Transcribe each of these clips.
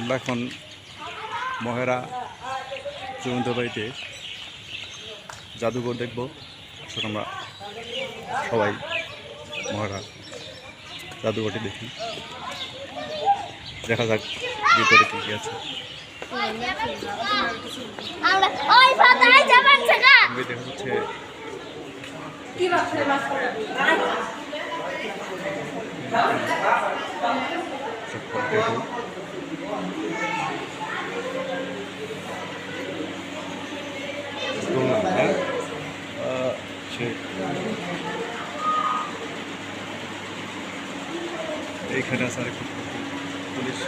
আমরা এখন মহেরা জমিত বাড়িতে জাদুঘর দেখব। আসলে আমরা সবাই মহেরা জাদুঘরটি দেখি। দেখা যাক ভিতরে কী কী আছে। দেখা যাচ্ছে। বললাম, হ্যাঁ? সে- এইখানে আছে আরেকটা পুলিশ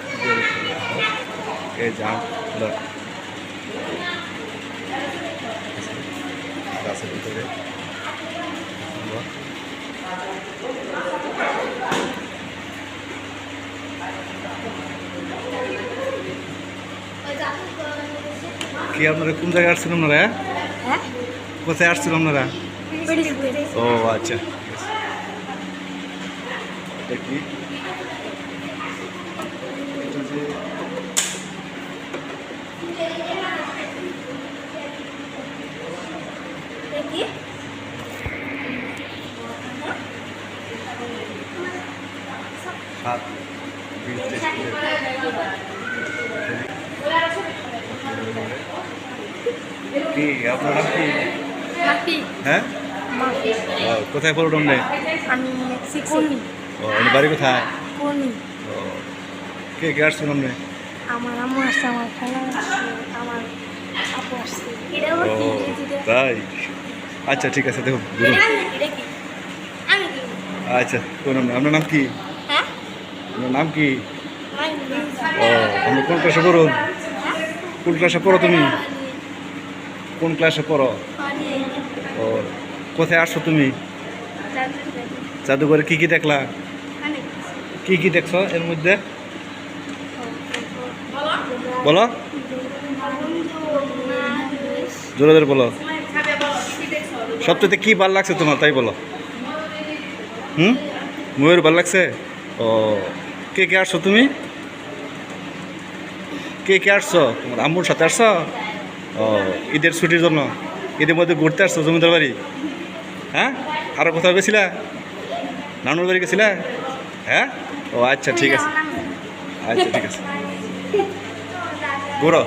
এই যা গাছের ভিতরে। কি আপনারা কোন জায়গায় আসছিলেন আপনারা? হ্যাঁ? কোথায় আসছিলেন আপনারা? ও আচ্ছা ঠিক আছে। এটা কি এটা যে দেখি হাত বীজ কি আপনার নাম কি মাফি হ্যাঁ মাফি ও, কোথায় পড়ো তোমরা আমি সিকুনি ও আপনার বাড়ি কোথায়? কোনি ও কে কে আসছো তোমরা আমার আম্মু আসছে আমার খালা আসছে আমার আপু আসছে। এটা ও তাই? আচ্ছা ঠিক আছে দেখো বলুন। আচ্ছা কোন নাম? আপনার নাম কি? হ্যাঁ? আপনার নাম কি? ও আপনি কোন ক্লাসে পড়ো? কোন ক্লাসে পড়ো তুমি? কোন ক্লাসে পড়ো? ও কোথায় আসছো তুমি? জাদুঘরে কি কি দেখলা? কি কি দেখছ এর মধ্যে? বলো। জোরে জোরে বলো। সবচেয়ে কি ভালো লাগছে তোমার? তাই বলো। হুম? ময়ূর ভালো লাগছে? ও, কে কে আসছো তুমি? কে কে আসছো? তোমার আম্মুর সাথে আসছো? ও, ঈদের ছুটির জন্য। ঈদের মধ্যে ঘুরতে আসছো জমিদার বাড়ি? হ্যাঁ? আরও কোথাও গেছিলা? নানুর বাড়ি গেছিলা? হ্যাঁ? ও আচ্ছা ঠিক আছে। আচ্ছা ঠিক আছে। ঘুরো